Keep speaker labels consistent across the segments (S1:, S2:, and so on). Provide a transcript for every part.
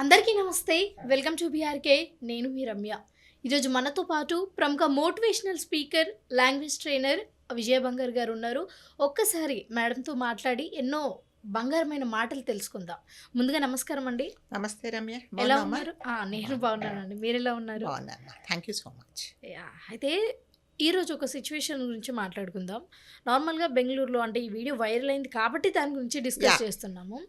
S1: అందరికీ నమస్తే. Welcome to BRK. నేను మీ రమ్య. ఈరోజు మనతో పాటు ప్రముఖ motivational speaker language trainer Vijaya Bangar గారు ఉన్నారు. ఒక్కసారి మేడంతో మాట్లాడి ఎన్నో బంగారమైన మాటలు తెలుసుకుందాం. ముందుగా నమస్కారం అండి.
S2: నమస్తే రమ్య.
S1: ఎలా? ఉన్నారు? నేను బాగున్నానండి. మీరు ఎలా ఉన్నారు?
S2: థ్యాంక్ యూ సో మచ్
S1: అయితే ఈరోజు ఒక సిచ్యువేషన్ గురించి మాట్లాడుకుందాం. నార్మల్గా బెంగళూరులో అంటే ఈ వీడియో వైరల్ అయింది కాబట్టి దాని గురించి డిస్కస్. చేస్తున్నాము.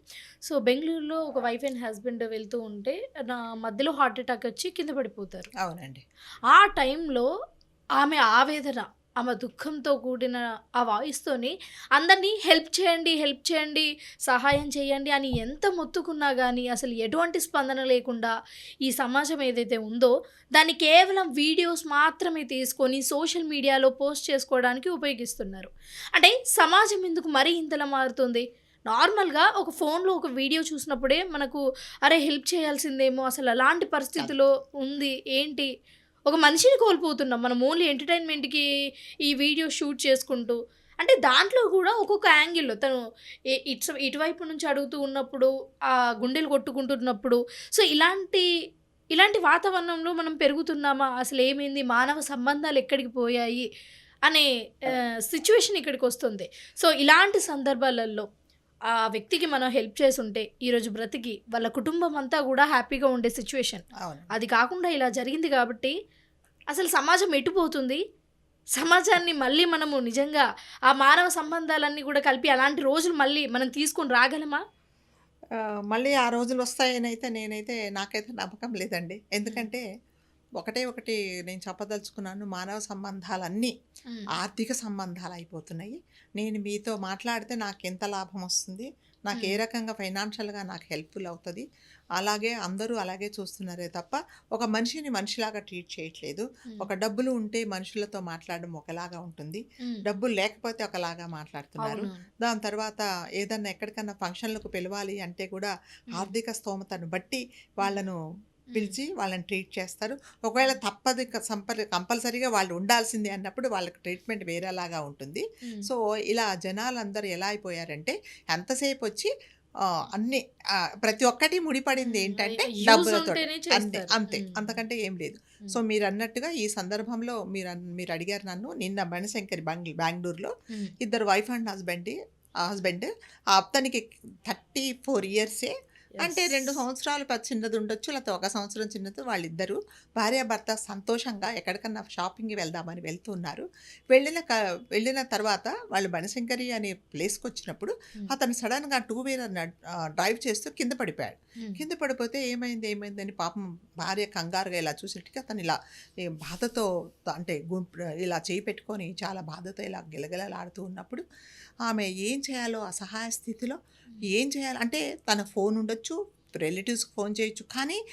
S1: సో బెంగళూరులో ఒక వైఫ్ అండ్ హస్బెండ్ వెళ్తూ ఉంటే నా మధ్యలో హార్ట్ అటాక్ వచ్చి కింద పడిపోతారు.
S2: అవునండి.
S1: ఆ టైంలో ఆమె ఆవేదన ఆమె దుఃఖంతో కూడిన ఆ వాయిస్తోని అందరినీ హెల్ప్ చేయండి హెల్ప్ చేయండి సహాయం చేయండి అని ఎంత మొత్తుకున్నా కానీ అసలు ఎటువంటి స్పందన లేకుండా ఈ సమాజం ఏదైతే ఉందో దాన్ని కేవలం వీడియోస్ మాత్రమే తీసుకొని సోషల్ మీడియాలో పోస్ట్ చేసుకోవడానికి ఉపయోగిస్తున్నారు. అంటే సమాజం ఎందుకు మరీ ఇంతలా మారుతుంది? నార్మల్గా ఒక ఫోన్లో ఒక వీడియో చూసినప్పుడే మనకు అరే హెల్ప్ చేయాల్సిందేమో అసలు అలాంటి పరిస్థితిలో ఉంది ఏంటి? ఒక మనిషిని కోల్పోతున్నాం. మనం ఓన్లీ ఎంటర్టైన్మెంట్కి ఈ వీడియో షూట్ చేసుకుంటూ. అంటే దాంట్లో కూడా ఒక్కొక్క యాంగిల్లో తను ఏ- ఇటు ఇటువైపు నుంచి అడుగుతూ ఉన్నప్పుడు ఆ గుండెలు కొట్టుకుంటున్నప్పుడు. సో ఇలాంటి ఇలాంటి వాతావరణంలో మనం పెరుగుతున్నామా? అసలు ఏమైంది? మానవ సంబంధాలు ఎక్కడికి పోయాయి? అనే సిచ్యువేషన్ ఇక్కడికి వస్తుంది. సో ఇలాంటి సందర్భాలలో ఆ వ్యక్తికి మనం హెల్ప్ చేసి ఉంటే ఈరోజు బ్రతికి వాళ్ళ కుటుంబం అంతా కూడా హ్యాపీగా ఉండే సిచ్యువేషన్ అది కాకుండా ఇలా జరిగింది కాబట్టి అసలు సమాజం ఎటుపోతుంది సమాజాన్ని మళ్ళీ మనము నిజంగా ఆ మానవ సంబంధాలన్నీ కూడా కలిపి అలాంటి రోజులు మళ్ళీ మనం తీసుకొని రాగలమా?
S2: మళ్ళీ ఆ రోజులు వస్తాయని అయితే నేనైతే నాకైతే నమ్మకం లేదండి. ఎందుకంటే ఒకటే ఒకటి నేను చెప్పదలుచుకున్నాను మానవ సంబంధాలన్నీ ఆర్థిక సంబంధాలు అయిపోతున్నాయి. నేను మీతో మాట్లాడితే నాకు ఎంత లాభం వస్తుంది? నాకు ఏ. రకంగా ఫైనాన్షియల్గా నాకు హెల్ప్ఫుల్ అవుతుంది అలాగే అందరూ అలాగే చూస్తున్నారే తప్ప ఒక మనిషిని మనిషిలాగా ట్రీట్ చేయట్లేదు ఒక డబ్బులు ఉంటే మనుషులతో మాట్లాడడం ఒకలాగా ఉంటుంది. డబ్బులు లేకపోతే ఒకలాగా మాట్లాడుతున్నారు. దాని తర్వాత ఏదన్నా ఎక్కడికన్నా ఫంక్షన్లకు పిలవాలి అంటే కూడా. ఆర్థిక స్తోమతను బట్టి వాళ్ళను పిలిచి వాళ్ళని ట్రీట్ చేస్తారు ఒకవేళ తప్పదు సంపల్ కంపల్సరీగా వాళ్ళు ఉండాల్సిందే అన్నప్పుడు వాళ్ళకి ట్రీట్మెంట్ వేరేలాగా ఉంటుంది. సో ఇలా జనాలందరూ ఎలా అయిపోయారంటే ఎంతసేపు వచ్చి అన్ని ప్రతి ఒక్కటి ముడిపడింది. ఏంటంటే డబ్బులతో అంతే. అంతే. అంతకంటే ఏం లేదు. సో మీరు అన్నట్టుగా ఈ సందర్భంలో మీరు మీరు అడిగారు నన్ను నిన్న బణశంకరి బెంగ బెంగళూరులో. ఇద్దరు వైఫ్ అండ్ హస్బెండ్ హస్బెండ్ అతనికి థర్టీ ఫోర్ ఇయర్సే అంటే. రెండు సంవత్సరాలు చిన్నది ఉండొచ్చు లేకపోతే ఒక సంవత్సరం చిన్నది వాళ్ళిద్దరు భార్యాభర్త సంతోషంగా ఎక్కడికన్నా షాపింగ్కి వెళ్దామని వెళ్తున్నారు వెళ్ళిన క వెళ్ళిన తర్వాత వాళ్ళు బనశంకరి అనే ప్లేస్కి వచ్చినప్పుడు
S1: ఉమ్.
S2: అతను సడన్గా టూ వీలర్ డ్రైవ్ చేస్తూ కింద పడిపోయాడు
S1: ఉమ్.
S2: కింద పడిపోతే ఏమైంది ఏమైంది అని పాపం భార్య కంగారుగా ఇలా చూసినట్టుగా అతను ఇలా బాధతో అంటే గుంపు ఇలా చేయి పెట్టుకొని చాలా బాధతో ఇలా గిలగిలలాడుతూ ఉన్నప్పుడు ఆమె ఏం చేయాలో అసహాయ స్థితిలో ఏం చేయాలి? అంటే తన ఫోన్ ఉండొచ్చు రిలేటివ్స్కి ఫోన్ చేయొచ్చు. కానీ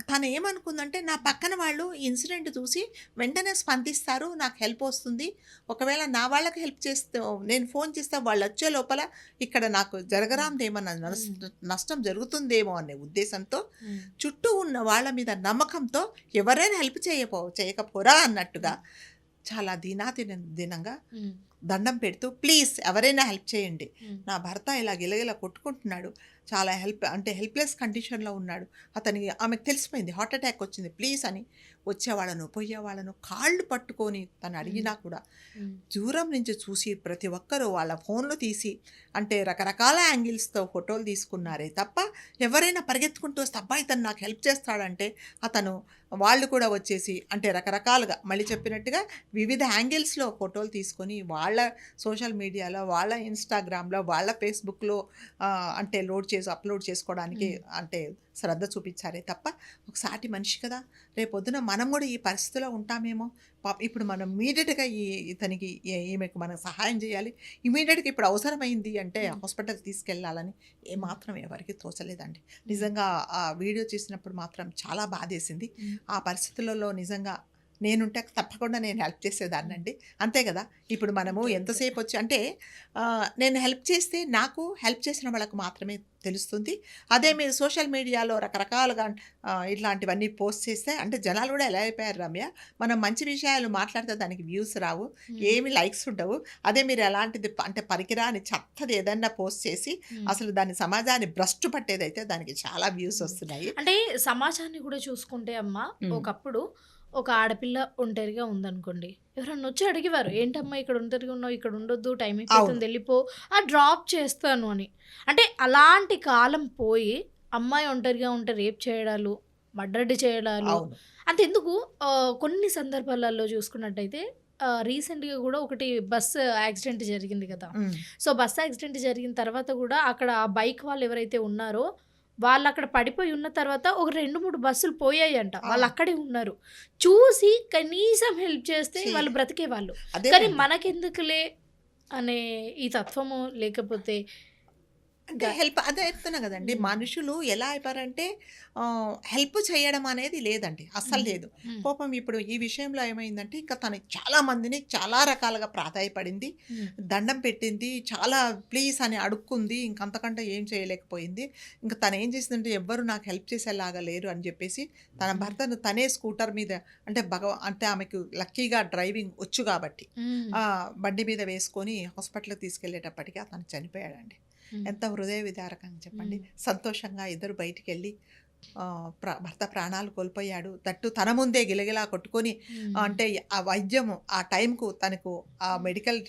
S2: తను ఏమనుకుందంటే నా పక్కన వాళ్ళు ఇన్సిడెంట్ చూసి వెంటనే స్పందిస్తారు నాకు హెల్ప్ వస్తుంది. ఒకవేళ నా వాళ్ళకి హెల్ప్ చేస్తే నేను ఫోన్ చేస్తే వాళ్ళు వచ్చే లోపల ఇక్కడ నాకు జరగరాంది ఏమన్నా నష్ట- జరుగుతుందేమో అనే ఉద్దేశంతో. చుట్టూ ఉన్న వాళ్ళ మీద నమ్మకంతో ఎవరైనా హెల్ప్ చేయపో చేయకపోరా అన్నట్టుగా చాలా దీనాదిన దినంగా. దండం పెడుతూ ప్లీజ్ ఎవరైనా హెల్ప్ చేయండి. నా భర్త ఇలా గిలగిల కొట్టుకుంటున్నాడు. చాలా హెల్ప్ అంటే హెల్ప్లెస్ కండిషన్లో ఉన్నాడు. అతనికి ఆమెకు తెలిసిపోయింది. హార్ట్ అటాక్ వచ్చింది. ప్లీజ్ అని. వచ్చేవాళ్ళను పోయేవాళ్ళను కాళ్ళు పట్టుకొని తను అడిగినా కూడా. దూరం నుంచి చూసి ప్రతి ఒక్కరూ వాళ్ళ ఫోన్లు తీసి అంటే రకరకాల యాంగిల్స్తో ఫోటోలు తీసుకున్నారే తప్ప ఎవరైనా పరిగెత్తుకుంటూ వస్తే అబ్బాయి తను నాకు హెల్ప్ చేస్తాడంటే అతను వాళ్ళు కూడా వచ్చేసి అంటే రకరకాలుగా మళ్ళీ చెప్పినట్టుగా వివిధ యాంగిల్స్లో ఫోటోలు తీసుకొని వాళ్ళ సోషల్ మీడియాలో వాళ్ళ ఇన్స్టాగ్రామ్లో వాళ్ళ ఫేస్బుక్లో అంటే లోడ్ చేసి అప్లోడ్ చేసుకోవడానికి అంటే శ్రద్ధ చూపించారే తప్ప ఒక సాటి మనిషి కదా. రేపొద్దున మనం కూడా ఈ పరిస్థితిలో ఉంటామేమో. పాప ఇప్పుడు మనం ఇమీడియట్గా ఈ ఇతనికి ఈమెకు మనం సహాయం చేయాలి. ఇమీడియట్గా ఇప్పుడు అవసరమైంది అంటే. హాస్పిటల్కి తీసుకెళ్ళాలని ఏమాత్రం ఎవరికి తోచలేదండి. నిజంగా ఆ వీడియో చూసినప్పుడు మాత్రం చాలా బాధేసింది. ఆ పరిస్థితులలో నిజంగా నేనుంటే తప్పకుండా నేను హెల్ప్ చేసేదాన్నండి అంతే కదా ఇప్పుడు మనము. ఎంతసేపు వచ్చి అంటే నేను హెల్ప్ చేస్తే నాకు హెల్ప్ చేసిన వాళ్ళకు మాత్రమే తెలుస్తుంది. అదే మీరు సోషల్ మీడియాలో రకరకాలుగా ఇట్లాంటివన్నీ పోస్ట్ చేస్తే అంటే జనాలు కూడా ఎలా అయిపోయారు రమ్య? మనం మంచి విషయాలు మాట్లాడితే దానికి వ్యూస్ రావు ఏమి లైక్స్ ఉండవు. అదే మీరు ఎలాంటిది అంటే పరికిరాని చెత్తది ఏదన్నా పోస్ట్ చేసి. అసలు దాని సమాజాన్ని భ్రష్టు పట్టేదైతే దానికి చాలా వ్యూస్ వస్తున్నాయి.
S1: అంటే సమాజాన్ని కూడా చూసుకుంటే అమ్మ. ఒకప్పుడు ఒక ఆడపిల్ల ఒంటరిగా ఉందనుకోండి ఎవరన్నా వచ్చి అడిగేవారు ఏంటమ్మా ఇక్కడ ఒంటరిగా ఉన్నావు ఇక్కడ ఉండొద్దు టైం అయిపోతుంది వెళ్ళిపో ఆ డ్రాప్ చేస్తాను అని. అంటే అలాంటి కాలం పోయి అమ్మాయి ఒంటరిగా ఉంటే రేప్ చేయడాలు మర్డర్ చేయడాలు అంతెందుకు కొన్ని సందర్భాలలో చూసుకున్నట్టయితే రీసెంట్గా కూడా ఒకటి బస్సు యాక్సిడెంట్ జరిగింది కదా. సో బస్ యాక్సిడెంట్ జరిగిన తర్వాత కూడా అక్కడ ఆ బైక్ వాళ్ళు ఎవరైతే ఉన్నారో వాళ్ళు అక్కడ పడిపోయి ఉన్న తర్వాత ఒక రెండు మూడు బస్సులు పోయాయంట. వాళ్ళు. అక్కడే ఉన్నారు. చూసి కనీసం హెల్ప్ చేస్తే వాళ్ళు బ్రతికే వాళ్ళు కానీ మనకెందుకులే అనే ఈ తత్వము లేకపోతే
S2: అంటే హెల్ప్ అదే చెప్తున్నా కదండి. మనుషులు ఎలా అయిపోయారంటే హెల్ప్ చేయడం అనేది లేదండి. అస్సలు. లేదు. పాపం ఇప్పుడు ఈ విషయంలో ఏమైందంటే ఇంకా తను చాలా మందిని చాలా రకాలుగా ప్రాధాయపడింది. దండం పెట్టింది. చాలా ప్లీజ్ అని అడుక్కుంది. ఇంకంతకంటే ఏం చేయలేకపోయింది. ఇంకా తను ఏం చేసిందంటే ఎవ్వరు నాకు హెల్ప్ చేసేలాగా లేరు అని చెప్పేసి తన భర్తను తనే స్కూటర్ మీద అంటే భగవ అంటే ఆమెకు లక్కీగా డ్రైవింగ్ వచ్చు కాబట్టి బండి మీద వేసుకొని హాస్పిటల్కి తీసుకెళ్ళేటప్పటికి అతను చనిపోయాడండి. ఎంత హృదయ విదారకంగా చెప్పండి. సంతోషంగా ఇద్దరు బయటికి వెళ్ళి భర్త ప్రాణాలు కోల్పోయాడు. తట్టు తన ముందే గిలగిలా కొట్టుకొని అంటే ఆ వైద్యము ఆ టైంకు తనకు ఆ మెడికల్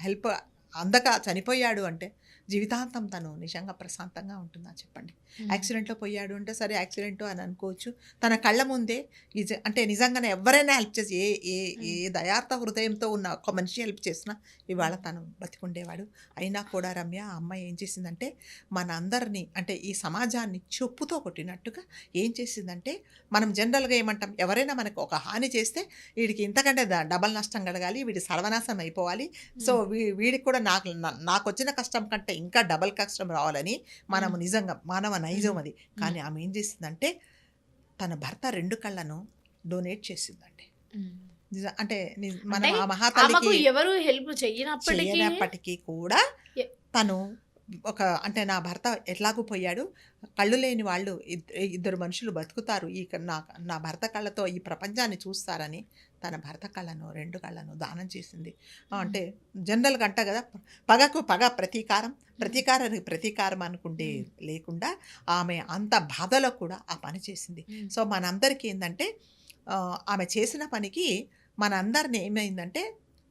S2: హెల్ప్ అందక చనిపోయాడు అంటే జీవితాంతం తను నిజంగా ప్రశాంతంగా ఉంటుందా చెప్పండి. యాక్సిడెంట్లో పోయాడు అంటే సరే యాక్సిడెంట్ అని అనుకోవచ్చు. తన కళ్ళ ముందే నిజ అంటే నిజంగానే ఎవరైనా హెల్ప్ చేసి ఏ ఏ ఏ దయార్థ హృదయంతో ఉన్న ఒక మనిషి హెల్ప్ చేసినా ఇవాళ తను బతికుండేవాడు అయినా కూడా రమ్య ఆ అమ్మాయి ఏం చేసిందంటే మన అందరినీ అంటే ఈ సమాజాన్ని చెప్పుతో కొట్టినట్టుగా ఏం చేసిందంటే మనం జనరల్గా ఏమంటాం ఎవరైనా మనకు ఒక హాని చేస్తే వీడికి ఇంతకంటే డబల్ నష్టం కలగాలి వీడి సర్వనాశనం అయిపోవాలి. సో వీ వీడికి కూడా నాకు నా- నాకు వచ్చిన కష్టం కంటే ఇంకా డబల్ కష్టం రావాలని మనము నిజంగా మానవ నైజం అది. కానీ ఆమె ఏం చేసిందంటే తన భర్త రెండు కళ్ళను డొనేట్ చేసిందండి. అంటే మనం మహాతల్లికి
S1: ఎవరు హెల్ప్
S2: చేయనప్పటికీ కూడా తను ఒక అంటే నా భర్త ఎట్లాగూ పోయాడు కళ్ళు లేని వాళ్ళు ఇద్- ఇద్దరు మనుషులు బతుకుతారు ఈ నా నా భర్త కళ్ళతో ఈ ప్రపంచాన్ని చూస్తారని తన భర్త కళ్ళను రెండు కళ్ళను దానం చేసింది. అంటే జనరల్గా అంట కదా పగకు పగ ప్రతీకారం ప్రతీకారానికి ప్రతీకారం అనుకుంటే లేకుండా ఆమె అంత బాధలో కూడా ఆ పని చేసింది. సో మనందరికీ ఏంటంటే ఆమె చేసిన పనికి మనందరిని ఏమైందంటే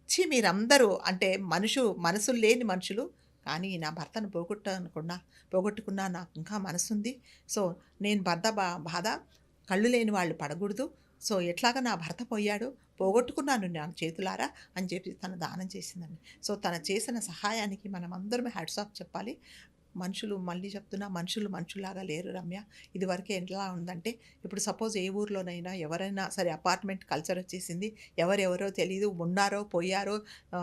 S2: ఛీ మీరందరూ అంటే మనుషు మనసులు లేని మనుషులు కానీ నా భర్తను పోగొట్టనుకున్నా పోగొట్టుకున్నా నాకు ఇంకా మనసుంది. సో నేను భర్త బా బాధ కళ్ళు లేని వాళ్ళు పడకూడదు. సో ఎట్లాగా నా భర్త పోయాడు? పోగొట్టుకున్నాను నా చేతులారా? అని చెప్పి తను దానం చేసిందండి. సో తను చేసిన సహాయానికి మనం అందరం హ్యాట్స్ ఆఫ్ చెప్పాలి. మనుషులు మళ్ళీ చెప్తున్నా మనుషులు మనుషులాగా లేరు రమ్య. ఇదివరకే ఎట్లా ఉందంటే ఇప్పుడు సపోజ్ ఏ ఊర్లోనైనా ఎవరైనా సరే అపార్ట్మెంట్ కల్చర్ వచ్చేసింది. ఎవరెవరో తెలియదు ఉన్నారో పోయారో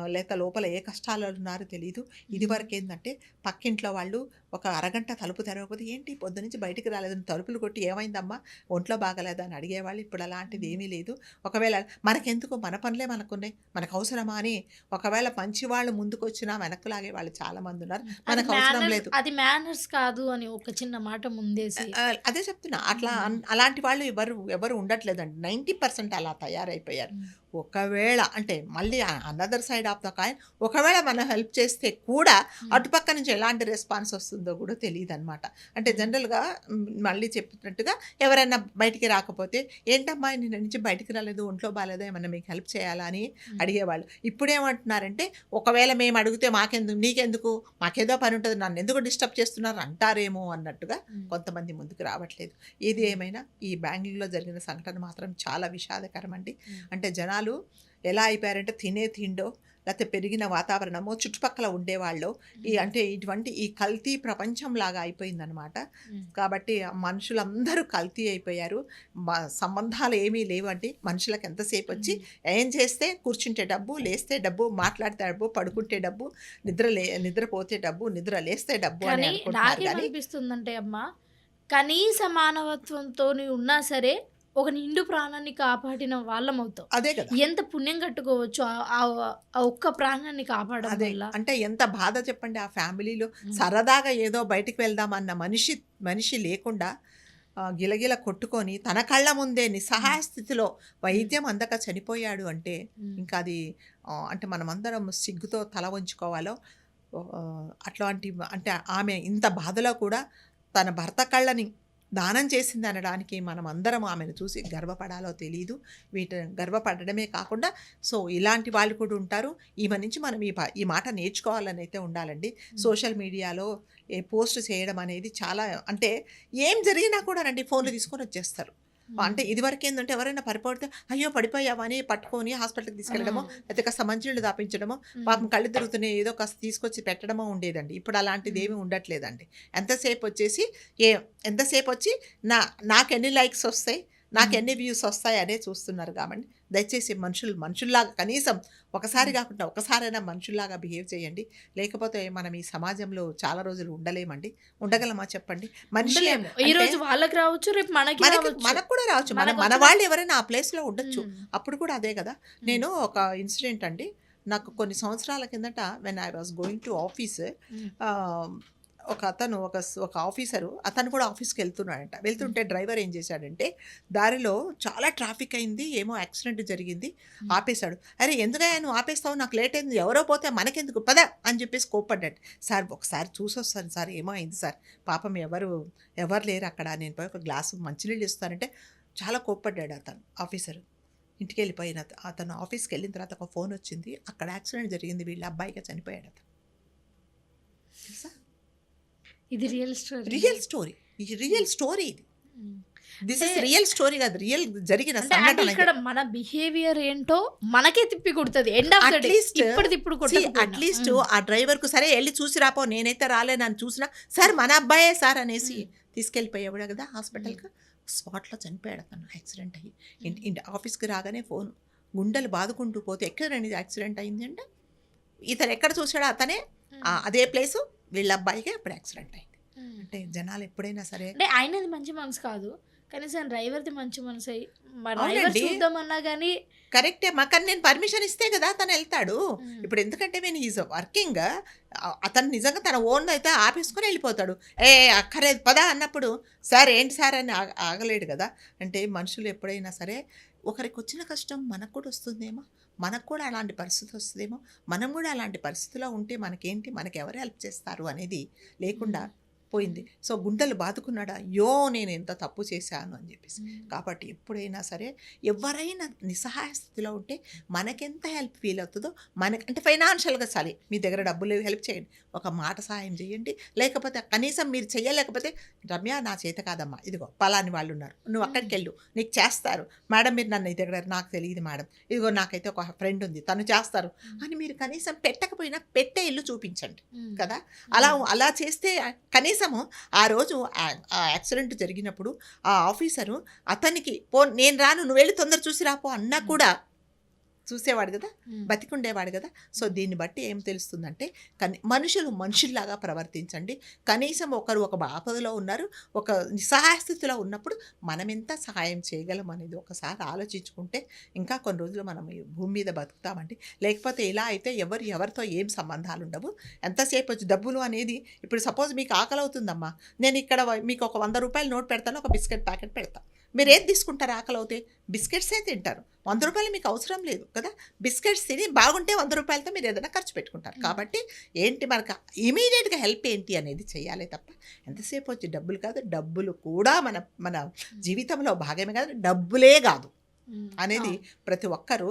S2: లేక లోపల ఏ కష్టాలు ఉన్నారో తెలియదు ఇదివరకు ఏంటంటే పక్కింట్లో వాళ్ళు ఒక అరగంట తలుపు తెరవకపోతే ఏంటి పొద్దు నుంచి బయటికి రాలేదని తలుపులు కొట్టి ఏమైందమ్మా? ఒంట్లో బాగలేదా? అని అడిగేవాళ్ళు. ఇప్పుడు అలాంటిది ఏమీ లేదు. ఒకవేళ మనకెందుకు మన పనులే మనకున్నాయి మనకు అవసరమా అని ఒకవేళ మంచి వాళ్ళు ముందుకు వచ్చినా వెనక్కు లాగే వాళ్ళు చాలా మంది ఉన్నారు మనకు అవసరం లేదు.
S1: అది మేనర్స్ కాదు అని ఒక చిన్న మాట ముందేసి
S2: ఆ, అదే చెప్తున్నా. అట్లా అలాంటి వాళ్ళు ఎవరు ఎవరు ఉండట్లేదండి. నైంటీ పర్సెంట్ అలా తయారైపోయారు. ఒకవేళ అంటే మళ్ళీ another side of the coin ఒకవేళ మనం హెల్ప్ చేస్తే కూడా అటుపక్క నుంచి ఎలాంటి రెస్పాన్స్ వస్తుందో కూడా తెలియదు అనమాట అంటే జనరల్గా మ్, మళ్ళీ చెప్పినట్టుగా ఎవరైనా బయటికి రాకపోతే ఏంటమ్మా నిన్న నుంచి బయటికి రాలేదు ఒంట్లో బాగాలేదా ఏమన్నా మీకు హెల్ప్ చేయాలా అని అడిగేవాళ్ళు. ఇప్పుడేమంటున్నారంటే ఒకవేళ మేము అడిగితే మాకెందుకు నీకెందుకు? మాకేదో పని ఉంటుంది నన్ను ఎందుకు డిస్టర్బ్ చేస్తున్నారు అంటారేమో అన్నట్టుగా కొంతమంది ముందుకు రావట్లేదు. ఏది ఏమైనా ఈ బ్యాంకింగ్లో జరిగిన సంఘటన మాత్రం చాలా విషాదకరం అండి. అంటే జనాలు ఎలా అయిపోయారంటే తినే తిండో లేకపోతే పెరిగిన వాతావరణమో చుట్టుపక్కల ఉండేవాళ్ళు. ఈ అంటే ఇటువంటి ఈ కల్తీ ప్రపంచంలాగా అయిపోయిందనమాట. కాబట్టి మనుషులందరూ కల్తీ అయిపోయారు. సంబంధాలు ఏమీ లేవండి మనుషులకు ఎంతసేపు వచ్చి ఏం చేస్తే కూర్చుంటే డబ్బు లేస్తే డబ్బు మాట్లాడితే డబ్బు పడుకుంటే డబ్బు నిద్ర లే నిద్రపోతే డబ్బు నిద్ర లేస్తే డబ్బు అని అనుకుంటున్నారు. కానీ
S1: అమ్మ కనీస మానవత్వంతో ఉన్నా సరే ఒక నిండు ప్రాణాన్ని కాపాడిన వాళ్ళం అవుతాం
S2: అదే కదా.
S1: ఎంత పుణ్యం కట్టుకోవచ్చు ఆ- ఒక్క ప్రాణాన్ని కాపాడడం వల్ల?
S2: అంటే ఎంత బాధ చెప్పండి ఆ ఫ్యామిలీలో. సరదాగా ఏదో బయటికి వెళ్దామన్న మనిషి మనిషి లేకుండా గిలగిల కొట్టుకొని తన కళ్ళ ముందే నిస్సహాయ స్థితిలో వైద్యం అందక చనిపోయాడు అంటే. ఇంకా అది అంటే మనమందరం సిగ్గుతో తల వంచుకోవాలో అట్లాంటి అంటే ఆమె ఇంత బాధలో కూడా తన భర్త కళ్ళని దానం చేసింది అనడానికి మనం అందరం ఆమెను చూసి గర్వపడాలో తెలియదు వీటి గర్వపడడమే కాకుండా సో ఇలాంటి వాళ్ళు కూడా ఉంటారు. ఈమె నుంచి మనం ఈ ఈ మాట నేర్చుకోవాలని అయితే ఉండాలండి. సోషల్ మీడియాలో ఏ పోస్ట్ చేయడం అనేది చాలా అంటే ఏం జరిగినా కూడా రండి ఫోన్లు తీసుకొని వచ్చేస్తారు. అంటే ఇదివరకు ఏంటంటే ఎవరైనా పడిపోతే అయ్యో పడిపోయావని పట్టుకొని హాస్పిటల్కి తీసుకెళ్ళడమో. లేకపోతే కాస్త మంచినీళ్ళు దాపించడమో. పాపం కళ్ళు తిరుగుతున్నాయి ఏదో కాస్త తీసుకొచ్చి పెట్టడమో ఉండేదండి ఇప్పుడు అలాంటిది ఏమీ ఉండట్లేదండి ఎంతసేపు వచ్చేసి ఏ ఎంతసేపు వచ్చి నా నాకు ఎన్ని లైక్స్ వస్తాయి నాకు. ఎన్ని వ్యూస్ వస్తాయి అనే చూస్తున్నారు కాబట్టి దయచేసి మనుషులు మనుషుల్లాగా కనీసం ఒకసారి. కాకుండా ఒకసారైనా మనుషుల్లాగా బిహేవ్ చేయండి. లేకపోతే మనం ఈ సమాజంలో చాలా రోజులు ఉండలేమండి. ఉండగలమా చెప్పండి? మనిషి
S1: ఉండలేము. ఈ రోజు వాళ్ళకి రావచ్చు రేపు మనకి
S2: మనకి కూడా రావచ్చు. మన మన వాళ్ళు ఎవరైనా ఆ ప్లేస్లో ఉండొచ్చు. అప్పుడు కూడా అదే కదా. నేను ఒక ఇన్సిడెంట్ అండి. నాకు కొన్ని సంవత్సరాల కిందట when I was going to office. ఒక అతను ఒక ఒక ఆఫీసరు అతను కూడా ఆఫీస్కి వెళ్తున్నాడంట వెళ్తుంటే డ్రైవర్ ఏం చేశాడంటే దారిలో చాలా ట్రాఫిక్ అయింది ఏమో యాక్సిడెంట్ జరిగింది. ఆపేశాడు. అరే ఎందుకయ్యా నువ్వు ఆపేస్తావు? నాకు లేట్ అయింది. ఎవరో పోతే మనకెందుకు? పద! అని చెప్పేసి కోప్పడ్డాడు. సార్ ఒకసారి చూసొస్తాను సార్ ఏమో అయింది సార్? పాపం ఎవరు ఎవరు లేరు అక్కడ. నేను పోయి ఒక గ్లాసు మంచినీళ్ళు ఇస్తానంటే చాలా కోప్పడ్డాడు అతను ఆఫీసర్. ఇంటికి వెళ్ళిపోయిన అత- అతను ఆఫీస్కి వెళ్ళిన తర్వాత ఒక ఫోన్ వచ్చింది. అక్కడ యాక్సిడెంట్ జరిగింది. వీళ్ళ అబ్బాయిగా చనిపోయాడు అతను. తెలుసా?
S1: ఇది రియల్ స్టోరీ
S2: రియల్ స్టోరీ ఈ రియల్ స్టోరీ ఇది. దిస్ ఇస్ రియల్ స్టోరీ కాదు రియల్ జరిగిన సంఘటన
S1: ఇక్కడ మన బిహేవియర్ ఏంటో మనకే తిప్పి కొడుతుంది. ఎండ్ ఆఫ్
S2: Atleast-
S1: ఇప్పుడు ఇప్పుడు
S2: అట్లీస్ట్ ఆ డ్రైవర్కు సరే వెళ్ళి చూసి రాపో నేనైతే రాలేనని చూసినా సార్ మన అబ్బాయే సార్ అనేసి తీసుకెళ్ళిపోయాడు కదా హాస్పిటల్కి. స్పాట్లో చనిపోయాడు అతను యాక్సిడెంట్ అయ్యి. ఇంటి ఆఫీస్కి రాగానే ఫోన్ గుండెలు బాదుకుంటూ పోతే ఎక్కడండి యాక్సిడెంట్ అయింది అంటే ఇతను ఎక్కడ చూసాడో అతనే అదే ప్లేసు వీళ్ళ అబ్బాయికి అప్పుడు యాక్సిడెంట్ అయింది. అంటే జనాలు ఎప్పుడైనా సరే
S1: అంటే ఆయనది మంచి మనసు కాదు. కనీసం డ్రైవర్ది మంచి మనసు. చూద్దామన్నా కానీ
S2: కరెక్టే. మా కానీ నేను పర్మిషన్ ఇస్తే కదా తను వెళ్తాడు. ఇప్పుడు ఎందుకంటే నేను ఈజ్ వర్కింగ్ అతను నిజంగా తన ఓన్ అయితే ఆపేసుకొని వెళ్ళిపోతాడు. ఏ అక్కర్లేదు పదా అన్నప్పుడు సార్ ఏంటి సార్? అని ఆగ- ఆగలేడు కదా. అంటే మనుషులు ఎప్పుడైనా సరే ఒకరికి వచ్చిన కష్టం మనకు కూడా వస్తుందేమో. మనకు కూడా అలాంటి పరిస్థితి వస్తుందేమో? మనం కూడా అలాంటి పరిస్థితిలో ఉంటే మనకేంటి? మనకి ఎవరు హెల్ప్ చేస్తారు అనేది లేకుండా పోయింది. సో గుండెలు బాదుకున్నాడా? అయ్యో నేను ఎంత తప్పు చేశాను అని చెప్పేసి. కాబట్టి ఎప్పుడైనా సరే ఎవరైనా నిస్సహాయ స్థితిలో ఉంటే మనకెంత హెల్ప్ ఫీల్ అవుతుందో మనకి అంటే ఫైనాన్షియల్గా సరే మీ దగ్గర డబ్బులు లేవు హెల్ప్ చేయండి. ఒక మాట సహాయం చేయండి. లేకపోతే కనీసం మీరు చేయలేకపోతే రమ్య నా చేత కాదమ్మా. ఇదిగో పలాని వాళ్ళు ఉన్నారు. నువ్వు అక్కడికి వెళ్ళు నీకు చేస్తారు. మేడం మీరు నన్ను ఈ దగ్గర నాకు తెలియదు మేడం. ఇదిగో నాకైతే ఒక ఫ్రెండ్ ఉంది. తను చేస్తారు. అని మీరు కనీసం పెట్టకపోయినా పెట్టే ఇల్లు చూపించండి. కదా? అలా అలా చేస్తే కనీసము ఆ రోజు ఆ- యాక్సిడెంట్ జరిగినప్పుడు ఆ ఆఫీసరు అతనికి పో నేను రాను నువ్వు వెళ్ళి తొందర చూసి రాపో అన్నా కూడా చూసేవాడు కదా బతికుండేవాడు కదా. సో దీన్ని బట్టి ఏం తెలుస్తుందంటే కని మనుషులు మనుషుల్లాగా ప్రవర్తించండి. కనీసం ఒకరు ఒక ఆపదలో ఉన్నారు ఒక నిస్సహాయ స్థితిలో ఉన్నప్పుడు మనం ఎంత సహాయం చేయగలం అనేది ఒకసారి ఆలోచించుకుంటే ఇంకా కొన్ని రోజులు మనం భూమి మీద బతుకుతామండి. లేకపోతే ఇలా అయితే ఎవరు ఎవరితో ఏం సంబంధాలు ఉండవు. ఎంతసేపు వచ్చి డబ్బులు అనేది ఇప్పుడు సపోజ్ మీకు ఆకలి అవుతుందమ్మా నేను ఇక్కడ మీకు ఒక వంద రూపాయలు నోట్ పెడతాను ఒక బిస్కెట్ ప్యాకెట్ పెడతాను మీరు ఏది తీసుకుంటారు ఆకలి అవుతే బిస్కెట్సే తింటారు. వంద రూపాయలు మీకు అవసరం లేదు కదా? బిస్కెట్స్ తిని బాగుంటే వంద రూపాయలతో మీరు ఏదైనా ఖర్చు పెట్టుకుంటారు. కాబట్టి ఏంటి మనకు ఇమీడియట్గా హెల్ప్ ఏంటి అనేది చేయాలి తప్ప ఎంతసేపు వచ్చి డబ్బులు కాదు డబ్బులు కూడా మన మన జీవితంలో భాగమే కాదు డబ్బులే కాదు అనేది ప్రతి ఒక్కరూ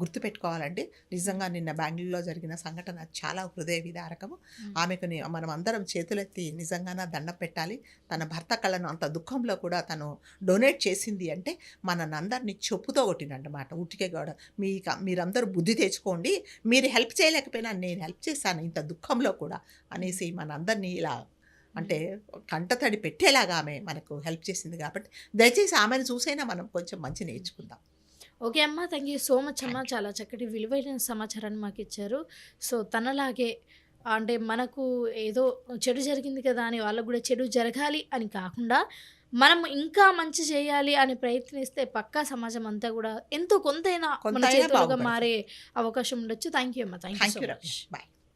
S2: గుర్తుపెట్టుకోవాలండి. నిజంగా నిన్న బెంగళూరులో జరిగిన సంఘటన చాలా హృదయ విదారకము ఆమెకు మనం అందరం చేతులెత్తి నిజంగానే దండం పెట్టాలి. తన భర్త కళ్ళను అంత దుఃఖంలో కూడా తను డొనేట్ చేసింది అంటే మనని అందరినీ చెప్పుతో కొట్టినన్నమాట ఉట్టికే కూడా మీ మీరందరూ బుద్ధి తెచ్చుకోండి. మీరు హెల్ప్ చేయలేకపోయినా నేను హెల్ప్ చేశాను ఇంత దుఃఖంలో కూడా అనేసి మనందరినీ ఇలా అంటే కంటతడి పెట్టేలాగా ఆమె మనకు హెల్ప్ చేసింది కాబట్టి దయచేసి ఆమెను చూసైనా మనం కొంచెం మంచి నేర్చుకుందాం.
S1: ఓకే అమ్మ థ్యాంక్ యూ సో మచ్ అమ్మ. చాలా చక్కటి విలువైన సమాచారాన్ని మాకు ఇచ్చారు సో తనలాగే అంటే మనకు ఏదో చెడు జరిగింది కదా అని వాళ్ళకు కూడా చెడు జరగాలి అని కాకుండా మనం ఇంకా మంచి చేయాలి అని ప్రయత్నిస్తే పక్కా సమాజం అంతా కూడా ఎంతో కొంతైనా మన చేతులుగా. మారే అవకాశం ఉండొచ్చు. థ్యాంక్ యూ అమ్మా. Thank you so much
S2: bye